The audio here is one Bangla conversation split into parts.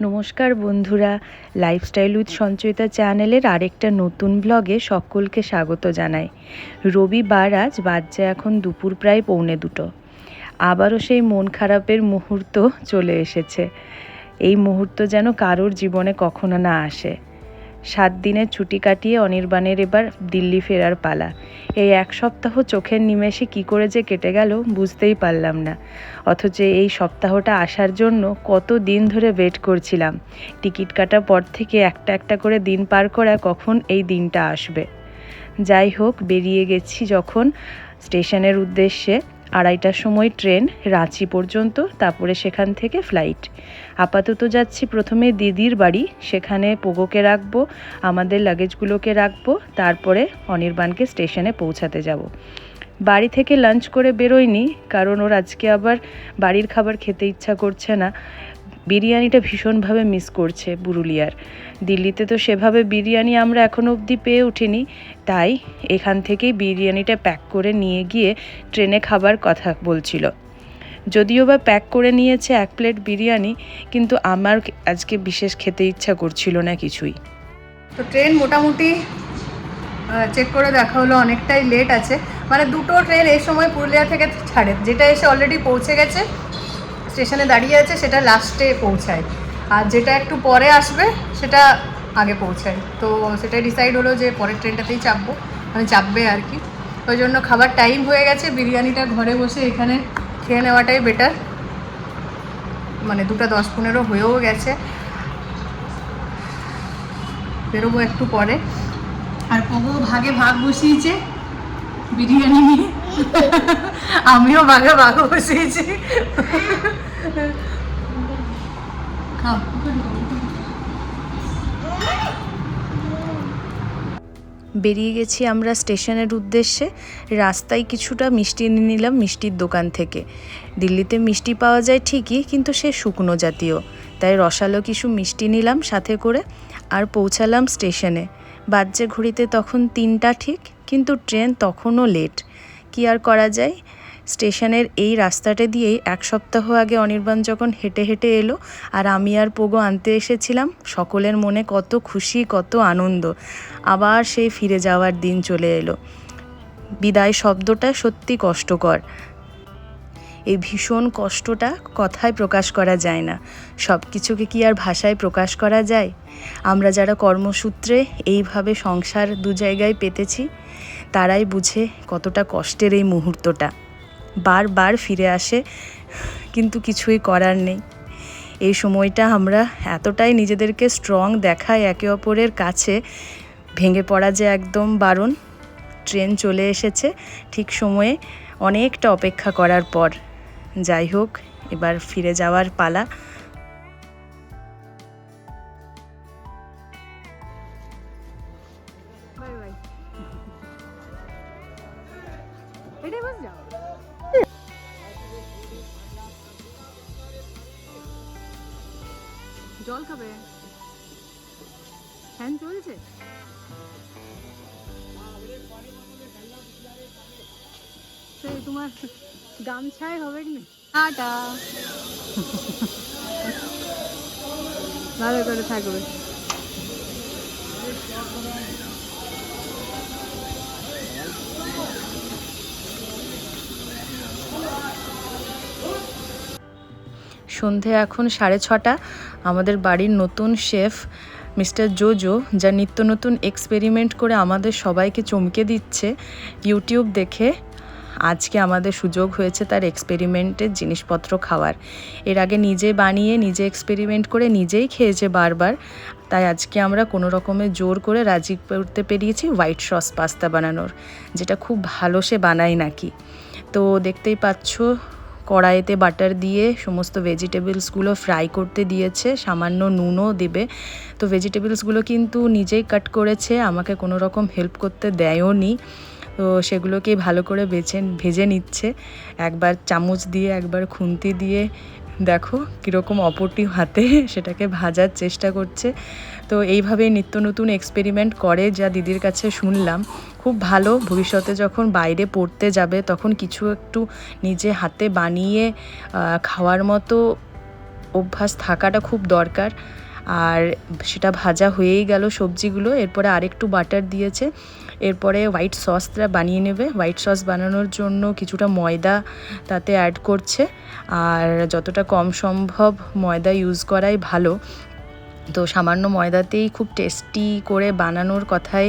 নমস্কার বন্ধুরা লাইফস্টাইল উইথ সঞ্চয়িতা চ্যানেলের আরেকটা নতুন ব্লগে সকলকে স্বাগত জানাই। রবিবার, আজ বাজছে এখন দুপুর প্রায় পৌনে দুটো। আবারও সেই মন খারাপের মুহূর্ত চলে এসেছে। এই মুহূর্ত যেন কারোর জীবনে কখনো না আসে। সাত দিনের ছুটি কাটিয়ে অনির্বাণের এবার দিল্লি ফেরার পালা। এই এক সপ্তাহ চোখের নিমেষে কি করে যে কেটে গেল বুঝতেই পারলাম না। অথচ এই সপ্তাহটা আসার জন্য কত দিন ধরে ওয়েট করছিলাম। টিকিট কাটার পর থেকে একটা একটা করে দিন পার করা কখন এই দিনটা আসবে। যাই হোক, বেরিয়ে গেছি যখন স্টেশনের উদ্দেশ্যে। আড়াইটার সময় ট্রেন রাঁচি পর্যন্ত, তারপরে সেখান থেকে ফ্লাইট। আপাতত যাচ্ছি প্রথমে দিদির বাড়ি, সেখানে পোগোকে রাখব, আমাদের লাগেজগুলোকে রাখব, তারপরে অনির্বাণকে স্টেশনে পৌঁছাতে যাব। বাড়ি থেকে লাঞ্চ করে বেরোয়নি কারণ ওর আজকে আবার বাড়ির খাবার খেতে ইচ্ছা করছে না। বিরিয়ানিটা ভীষণভাবে মিস করছে পুরুলিয়ার। দিল্লিতে তো সেভাবে বিরিয়ানি আমরা এখনও অবধি পেয়ে উঠিনি, তাই এখান থেকেই বিরিয়ানিটা প্যাক করে নিয়ে গিয়ে ট্রেনে খাবার কথা বলছিল। যদিও বা প্যাক করে নিয়েছে এক প্লেট বিরিয়ানি, কিন্তু আমার আজকে বিশেষ খেতে ইচ্ছা করছিল না কিছুই। তো ট্রেন মোটামুটি চেক করে দেখা হলো, অনেকটাই লেট আছে। মানে দুটো ট্রেন এই সময় পুরুলিয়া থেকে ছাড়ে, যেটা এসে অলরেডি পৌঁছে গেছে। স্টেশনে দাঁড়িয়ে আছে, সেটা লাস্টে পৌঁছায়। আর যেটা একটু পরে আসবে, সেটা আগে পৌঁছায়। তো সেটাই ডিসাইড হলো যে পরের ট্রেনটাতেই চাপবো। মানে চাপবে আর কি। ওই জন্য খাবার টাইম হয়ে গেছে, বিরিয়ানিটা ঘরে বসে এখানে খেয়ে নেওয়াটাই বেটার মানে দুটো দশ পনেরো হয়েও গেছে। বেরোবো একটু পরে। আর পগো ভাগে ভাগ বসিয়েছে বিরিয়ানি নিয়ে। আমিও ভাগে ভাগ বসিয়েছি। বেরিয়ে গেছি আমরা স্টেশনের উদ্দেশ্যে। রাস্তায় কিছুটা মিষ্টি নিয়ে নিলাম মিষ্টির দোকান থেকে। দিল্লিতে মিষ্টি পাওয়া যায় ঠিকই, কিন্তু সে শুকনো জাতীয়। তাই রসালো কিছু মিষ্টি নিলাম সাথে করে আর পৌঁছালাম স্টেশনে। বাজ্যে ঘড়িতে তখন তিনটা ঠিক, কিন্তু ট্রেন তখনও লেট। কি আর করা যায়? স্টেশনের এই রাস্তাটা দিয়েই এক সপ্তাহ আগে অনির্বাণ যখন হেঁটে হেঁটে এলো আর আমি আর পোগো আনতে এসেছিলাম, সকলের মনে কত খুশি, কত আনন্দ। আবার সেই ফিরে যাওয়ার দিন চলে এলো। বিদায় শব্দটা সত্যি কষ্টকর। এই ভীষণ কষ্টটা কথায় প্রকাশ করা যায় না। সব কিছুকে কি আর ভাষায় প্রকাশ করা যায়? আমরা যারা কর্মসূত্রে এইভাবে সংসার দু জায়গায় পেতেছি তারাই বুঝে কতটা কষ্টের এই মুহূর্তটা। বারবার ফিরে আসে, কিন্তু কিছুই করার নেই। এই সময়টা আমরা এতটাই নিজেদেরকে স্ট্রং দেখাই একে অপরের কাছে, ভেঙে পড়া যে একদম বারণ। ট্রেন চলে এসেছে, ঠিক সময়ে অনেকটা অপেক্ষা করার পর। যাই হোক, এবার ফিরে যাওয়ার পালা। জল খাবে? ফ্যান চলছে? সেই তোমার গামছায় হবে কি? টাটা। ভালো করে থাকবে। সন্ধে এখন সাড়ে ছটা। আমাদের বাড়ির নতুন শেফ, মিস্টার জোজো, যা নিত্য নতুন এক্সপেরিমেন্ট করে আমাদের সবাইকে চমকে দিচ্ছে ইউটিউব দেখে। আজকে আমাদের সুযোগ হয়েছে তার এক্সপেরিমেন্টের জিনিসপত্র খাওয়ার। এর আগে নিজে বানিয়ে, নিজে এক্সপেরিমেন্ট করে নিজেই খেয়েছে বারবার। তাই আজকে আমরা কোনো রকমে জোর করে রাজি করতে পেরিয়েছি হোয়াইট সস পাস্তা বানানোর, যেটা খুব ভালো সে বানায় নাকি। তো দেখতেই পাচ্ছ কড়াইতে বাটার দিয়ে সমস্ত ভেজিটেবলসগুলো ফ্রাই করতে দিয়েছে, সামান্য নুনও দেবে। তো ভেজিটেবলসগুলো কিন্তু নিজেই কাট করেছে, আমাকে কোনো রকম হেল্প করতে দেয়ও নি তো সেগুলোকেই ভালো করে বেছে, ভেজে নিচ্ছে। একবার চামচ দিয়ে, একবার খুন্তি দিয়ে দেখো কীরকম অপরটি হাতে সেটাকে ভাজার চেষ্টা করছে। তো এইভাবে নিত্য নতুন এক্সপেরিমেন্ট করে যা দিদির কাছে শুনলাম। খুব ভালো, ভবিষ্যতে যখন বাইরে পড়তে যাবে তখন কিছু একটু নিজে হাতে বানিয়ে খাওয়ার মতো অভ্যাস থাকাটা খুব দরকার। আর সেটা ভাজা হয়েই গেল সবজিগুলো। এরপরে আরেকটু বাটার দিয়েছে। এরপরে হোয়াইট সসটা বানিয়ে নেবে। হোয়াইট সস বানানোর জন্য কিছুটা ময়দা তাতে অ্যাড করছে। আর যতটা কম সম্ভব ময়দা ইউজ করাই ভালো। তো সামান্য ময়দাতেই খুব টেস্টি করে বানানোর কথাই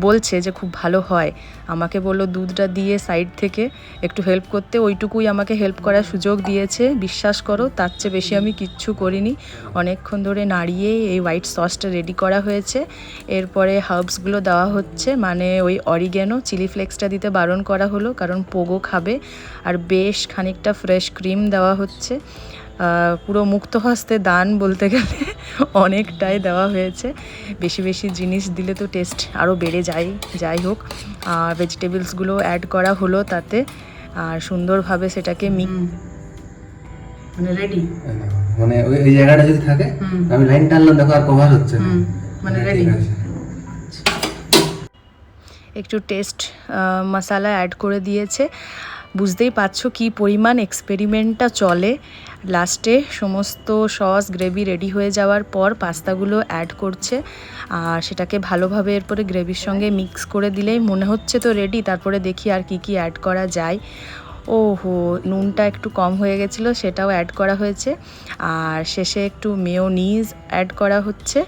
বলছে যে খুব ভালো হয়। আমাকে বলল, দুধটা দিয়ে সাইড থেকে একটু হেল্প করতে। ওইটুকুই আমাকে হেল্প করার সুযোগ দিয়েছে। বিশ্বাস করো, তার চেয়ে বেশি আমি কিচ্ছু করিনি। অনেকক্ষণ ধরে নাড়িয়ে এই হোয়াইট সসটা রেডি করা হয়েছে। এরপরে হার্বসগুলো দেওয়া হচ্ছে। মানে ওই অরিগ্যানো চিলি ফ্লেক্সটা দিতে বারণ করা হলো, কারণ পোগো খাবে। আর বেশ খানিকটা ফ্রেশ ক্রিম দেওয়া হচ্ছে। পুরো মুক্ত হস্তে দান বলতে গেলে অনেকটাই দেওয়া হয়েছে বেশি বেশি জিনিস দিলে তো টেস্ট আরও বেড়ে যায় যাই হোক আর ভেজিটেবলসগুলো অ্যাড করা হলো তাতে আর সুন্দরভাবে সেটাকে মিক্স মানে রেডি মানে ওই জায়গাটা যদি থাকে হুম। আমি লাইন টানলাম দেখো আর কভার হচ্ছে না মানে? আছে। একটু টেস্ট মশালা অ্যাড করে দিয়েছে বুঝতেই পারছ কি পরিমাণ এক্সপেরিমেন্টটা চলে। লাস্টে সমস্ত সস গ্রেভি রেডি হয়ে যাওয়ার পর পাস্তাগুলো অ্যাড করছে। আর সেটাকে ভালোভাবে এরপরে গ্রেভির সঙ্গে মিক্স করে দিলেই মনে হচ্ছে তো রেডি তারপরে দেখি আর কি কি অ্যাড করা যায়। ওহো, নুনটা একটু কম হয়ে গেছিল, সেটাও অ্যাড করা হয়েছে। আর শেষে একটু মেয়োনিজ অ্যাড করা হচ্ছে।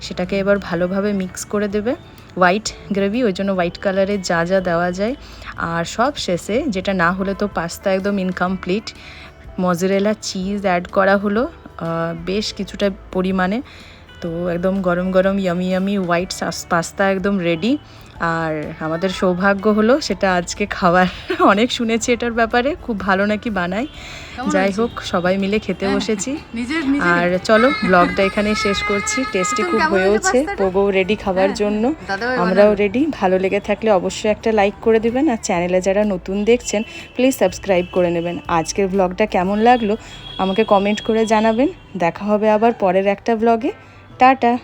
সেটাকে এবার ভালোভাবে মিক্স করে দেবে। হোয়াইট গ্রেভি ওই জন্য হোয়াইট কালারের যা যা দেওয়া যায়। আর সব শেষে যেটা না হলে তো পাস্তা একদম ইনকমপ্লিট মজরেলা চিজ অ্যাড করা হলো বেশ কিছুটা পরিমাণে। তো একদম গরম গরম ইয়ামি ইয়ামি হোয়াইট পাস্তা একদম রেডি আর আমাদের সৌভাগ্য হলো সেটা আজকে খাওয়ার। অনেক শুনেছি এটার ব্যাপারে খুব ভালো নাকি কেমন যাই হোক সবাই মিলে খেতে হ্যাঁ। বসেছি। আর চলো ব্লগটা এখানে শেষ করছি। টেস্টি খুব হয়েওছে? পোগো রেডি খাবার হ্যাঁ, জন্য। আমরাও রেডি ভালো লেগে থাকলে অবশ্যই একটা লাইক করে দেবেন। আর চ্যানেলে যারা নতুন দেখছেন প্লিজ সাবস্ক্রাইব করে নেবেন। আজকের ব্লগটা কেমন লাগল আমাকে কমেন্ট করে জানাবেন। দেখা হবে আবার পরের একটা ব্লগে টাটা!